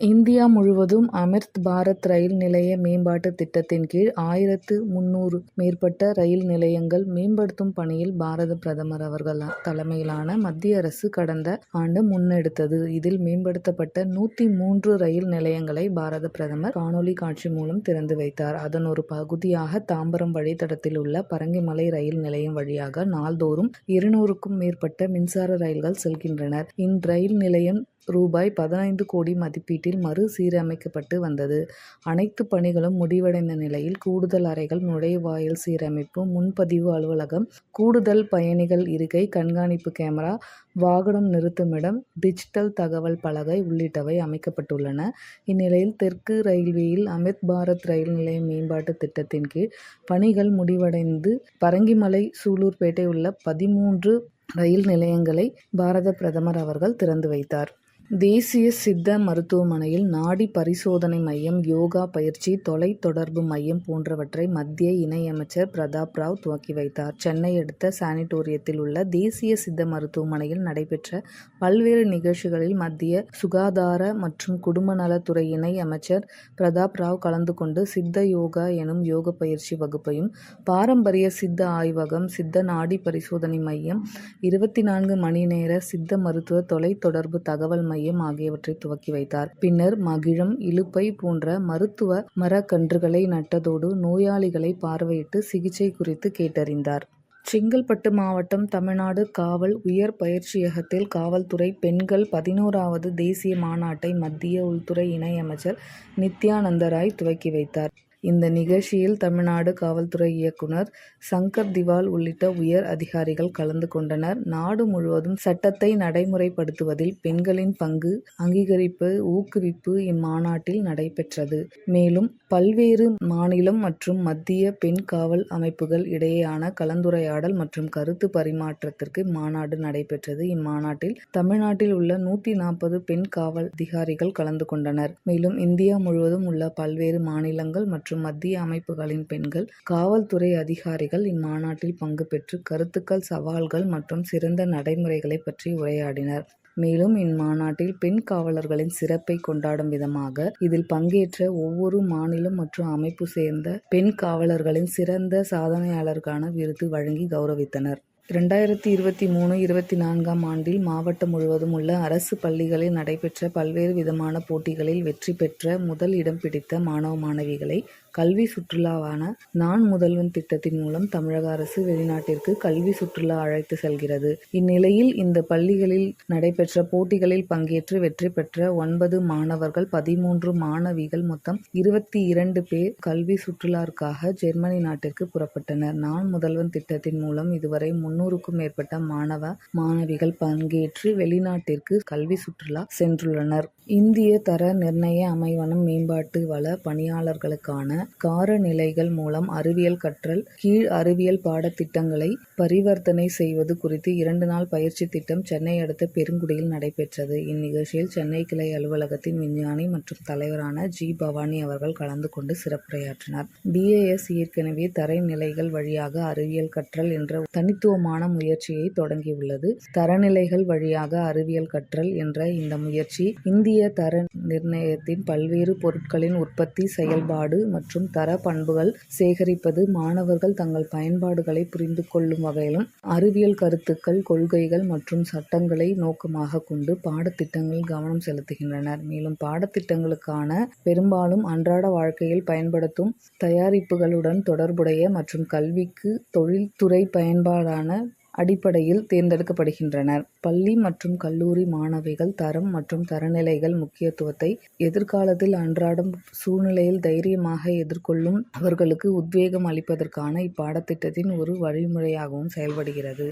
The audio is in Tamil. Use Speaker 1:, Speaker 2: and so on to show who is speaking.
Speaker 1: இந்தியா முழுவதும் அமிர்த் பாரத் ரயில் நிலைய மேம்பாட்டு திட்டத்தின் கீழ் ஆயிரத்து முந்நூறு மேற்பட்ட ரயில் நிலையங்கள் மேம்படுத்தும் பணியில் பாரத பிரதமர் அவர்கள் தலைமையிலான மத்திய அரசு கடந்த ஆண்டு முன்னெடுத்தது. இதில் மேம்படுத்தப்பட்ட நூத்தி மூன்று ரயில் நிலையங்களை பாரத பிரதமர் காணொலி காட்சி மூலம் திறந்து வைத்தார். அதன் ஒரு பகுதியாக தாம்பரம் வழித்தடத்தில் உள்ள பரங்கிமலை ரயில் நிலையம் வழியாக நாள்தோறும் இருநூறுக்கும் மேற்பட்ட மின்சார ரயில்கள் செல்கின்றன. இந்ரயில் நிலையம் ரூபாய் பதினைந்து கோடி மதிப்பீட்டில் மறு சீரமைக்கப்பட்டு வந்தது. அனைத்து பணிகளும் முடிவடைந்த நிலையில் கூடுதல் அறைகள் நுழைவாயில் சீரமைப்பு முன்பதிவு அலுவலகம் கூடுதல் பயணிகள் இருக்கை கண்காணிப்பு கேமரா வாகனம் நிறுத்துமிடம் டிஜிட்டல் தகவல் பலகை உள்ளிட்டவை அமைக்கப்பட்டுள்ளன. இந்நிலையில் தெற்கு ரயில்வேயில் அமிர்த் பாரத் ரயில் நிலைய மேம்பாட்டு திட்டத்தின் கீழ் பணிகள் முடிவடைந்து பரங்கிமலை சூலூர்பேட்டை உள்ள பதிமூன்று ரயில் நிலையங்களை பாரத பிரதமர் அவர்கள் திறந்து வைத்தார். தேசிய சித்த மருத்துவமனையில் நாடி பரிசோதனை மையம் யோகா பயிற்சி தொலை தொடர்பு மையம் போன்றவற்றை மத்திய இணையமைச்சர் பிரதாப் ராவ் துவக்கி வைத்தார். சென்னை அடுத்த சானிடோரியத்தில் உள்ள தேசிய சித்த மருத்துவமனையில் நடைபெற்ற பல்வேறு நிகழ்ச்சிகளில் மத்திய சுகாதார மற்றும் குடும்ப நலத்துறை இணை அமைச்சர் பிரதாப் ராவ் கலந்து கொண்டு சித்த யோகா எனும் யோக பயிற்சி வகுப்பையும் பாரம்பரிய சித்த ஆய்வகம் சித்த நாடி பரிசோதனை மையம் இருபத்தி நான்கு மணி நேர சித்த மருத்துவ தொலை தொடர்பு தகவல் மையம் ஆகியவற்றை துவக்கி வைத்தார். பின்னர் மகிழம் இலுப்பை போன்ற மருத்துவ மரக்கன்றுகளை நட்டதோடு நோயாளிகளை பார்வையிட்டு சிகிச்சை குறித்து கேட்டறிந்தார். செங்கல்பட்டு மாவட்டம் தமிழ்நாடு காவல் உயர் பயிற்சியகத்தில் காவல்துறை பெண்கள் பதினோராவது தேசிய மாநாட்டை மத்திய உள்துறை இணை அமைச்சர் நித்யானந்த ராய் துவக்கி வைத்தார். இந்த நிகழ்ச்சியில் தமிழ்நாடு காவல்துறை இயக்குனர் சங்கர் திவால் உள்ளிட்ட உயர் அதிகாரிகள் கலந்து கொண்டனர். நாடு முழுவதும் சட்டத்தை நடைமுறைப்படுத்துவதில் பெண்களின் பங்கு அங்கீகரிப்பு ஊக்குவிப்பு இம்மாநாட்டில் நடைபெற்றது. மேலும் பல்வேறு மாநிலம் மற்றும் மத்திய பெண் காவல் அமைப்புகள் இடையேயான கலந்துரையாடல் மற்றும் கருத்து பரிமாற்றத்திற்கு மாநாடு நடைபெற்றது. இம்மாநாட்டில் தமிழ்நாட்டில் உள்ள நூத்தி நாற்பது பெண் காவல் அதிகாரிகள் கலந்து கொண்டனர். மேலும் இந்தியா முழுவதும் உள்ள பல்வேறு மாநிலங்கள் மற்றும் மற்றும் மத்திய அமைப்புகளின் பெண்கள் காவல்துறை அதிகாரிகள் இம்மாநாட்டில் பங்கு பெற்று கருத்துக்கள் சவால்கள் மற்றும் சிறந்த நடைமுறைகளை பற்றி உரையாடினர். மேலும் இம்மாநாட்டில் பெண் காவலர்களின் சிறப்பை கொண்டாடும் விதமாக இதில் பங்கேற்ற ஒவ்வொரு மாநிலம் மற்றும் அமைப்பு சேர்ந்த பெண் காவலர்களின் சிறந்த சாதனையாளருக்கான விருது வழங்கி கௌரவித்தனர் இரண்டாயிரத்தி இருபத்தி மூணு இருபத்தி நான்காம் ஆண்டில் மாவட்டம் முழுவதும் உள்ள அரசு பள்ளிகளில் நடைபெற்ற பல்வேறு விதமான போட்டிகளில் வெற்றி பெற்ற முதல் இடம் பிடித்த மாணவ மாணவிகளை கல்வி சுற்றுலாவான நான் முதல்வன் திட்டத்தின் மூலம் தமிழக அரசு வெளிநாட்டிற்கு கல்வி சுற்றுலா அழைத்து செல்கிறது. இந்நிலையில் இந்த பள்ளிகளில் நடைபெற்ற போட்டிகளில் பங்கேற்று வெற்றி பெற்ற ஒன்பது மாணவர்கள் பதிமூன்று மாணவிகள் மொத்தம் இருபத்தி இரண்டு பேர் கல்வி சுற்றுலாவிற்காக ஜெர்மனி நாட்டிற்கு புறப்பட்டனர். நான் முதல்வன் திட்டத்தின் மூலம் இதுவரை முன்னூறுக்கும் மேற்பட்ட மாணவ மாணவிகள் பங்கேற்று வெளிநாட்டிற்கு கல்வி சுற்றுலா சென்றுள்ளனர். இந்திய தர நிர்ணய அமைவனம் மேம்பாட்டு வள பணியாளர்களுக்கான காரநிலைகள் மூலம் அறிவியல் கற்றல் கீழ் அறிவியல் பாடத்திட்டங்களை பரிவர்த்தனை செய்வது குறித்து இரண்டு நாள் பயிற்சி திட்டம் சென்னை அடுத்த பெருங்குடியில் நடைபெற்றது. இந்நிகழ்ச்சியில் சென்னை கிளை அலுவலகத்தின் விஞ்ஞானி மற்றும் தலைவரான ஜி. பவானி அவர்கள் கலந்து கொண்டு சிறப்புரையாற்றினார். பி. ஏ. எஸ். ஏற்கனவே தரநிலைகள் வழியாக அறிவியல் கற்றல் என்ற தனித்துவமான முயற்சியை தொடங்கியுள்ளது. தரநிலைகள் வழியாக அறிவியல் கற்றல் என்ற இந்த முயற்சி இந்திய தர நிர்ணயத்தின் பல்வேறு பொருட்களின் உற்பத்தி செயல்பாடு மற்றும் மற்றும் தர பண்புகள் சேகரிப்பது மாணவர்கள் தங்கள் பயன்பாடுகளை புரிந்து கொள்ளும் வகையிலும் அறிவியல் கருத்துக்கள் கொள்கைகள் மற்றும் சட்டங்களை நோக்கமாக கொண்டு பாடத்திட்டங்களில் கவனம் செலுத்துகின்றனர். மேலும் பாடத்திட்டங்களுக்கான பெரும்பாலும் அன்றாட வாழ்க்கையில் பயன்படுத்தும் தயாரிப்புகளுடன் தொடர்புடைய மற்றும் கல்விக்கு தொழில்துறை பயன்பாடான அடிப்படையில் தேர்ந்தெடுக்கப்படுகின்றனர். பள்ளி மற்றும் கல்லூரி மாணவிகள் தரம் மற்றும் தரநிலைகள் முக்கியத்துவத்தை எதிர்காலத்தில் அன்றாடம் சூழ்நிலையில் தைரியமாக எதிர்கொள்ளும் அவர்களுக்கு உத்வேகம் அளிப்பதற்கான இப்பாடத்திட்டத்தின் ஒரு வழிமுறையாகவும் செயல்படுகிறது.